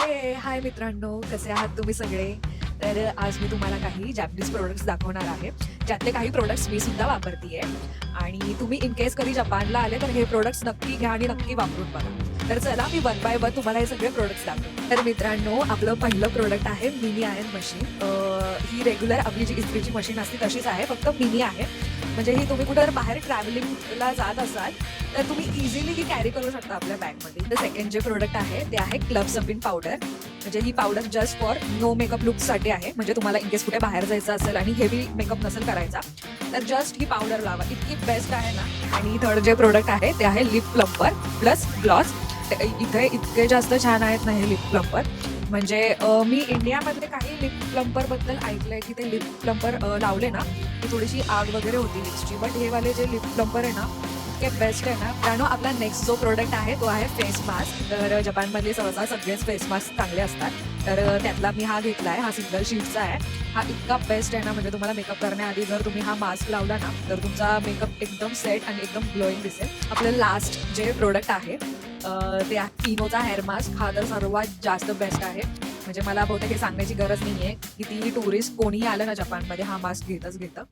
हे हाय मित्रांनो कसे आहात तुम्ही सगळे? तर आज मी तुम्हाला काही जॅपनीज प्रोडक्ट्स दाखवणार आहे. ज्यातले काही प्रोडक्ट्स मी सुद्धा वापरतीये. आणि तुम्ही इन केस कधी जपानला आले तर हे प्रोडक्ट्स नक्की घ्या आणि नक्की वापरून बघा. तर चला मी वन बाय वन तुम्हाला हे सगळे प्रोडक्ट्स दाखवतो. तर मित्रांनो आपलं पहिलं प्रोडक्ट आहे मिनी आयर्न मशीन ही रेग्युलर आपली जी इस्त्रीची मशीन असते तशीच आहे फक्त मिनी आहे. म्हणजे ही तुम्ही कुठे बाहेर ट्रॅव्हलिंगला जात असाल तर तुम्ही इझिली ही कॅरी करू शकता आपल्या बॅगमध्ये तर सेकंड जे प्रोडक्ट आहे ते आहे क्लब सपिन पावडर म्हणजे ही powder just for no makeup लुकसाठी आहे. म्हणजे तुम्हाला इनकेस कुठे बाहेर जायचं असेल आणि हेवी मेकअप नसेल करायचा तर जस्ट ही पावडर लावा. इतकी बेस्ट आहे ना. आणि थर्ड जे प्रोडक्ट आहे ते आहे लिप प्लम्पर प्लस ग्लॉस इथे इतके जास्त छान आहेत ना हे लिप प्लम्पर म्हणजे मी इंडियामधले काही लिप प्लम्परबद्दल ऐकलंय की ते लिप प्लम्पर लावले ना की थोडीशी आग वगैरे होती लिप्सची बट हे वाले जे लिप प्लम्पर आहे ना इतके बेस्ट आहे ना. त्यानं आपला नेक्स्ट जो प्रोडक्ट आहे तो आहे फेस मास्क तर जपानमधले सहसा सगळेच फेस मास्क चांगले असतात. तर त्यातला मी हा घेतला आहे हा सिंगल शीटचा आहे. हा इतका बेस्ट आहे ना म्हणजे तुम्हाला मेकअप करण्याआधी जर तुम्ही हा मास्क लावला ना तर तुमचा मेकअप एकदम सेट आणि एकदम ग्लोईंग दिसेल. आपलं लास्ट जे प्रोडक्ट आहे ते आहे किनोचा हेअर मास्क हा तर सर्वात जास्त बेस्ट आहे. म्हणजे मला बहुतेक हे सांगण्याची गरज नाही की ती टुरिस्ट कोणीही आलं ना जपानमध्ये हा मास्क घेतच घेतं.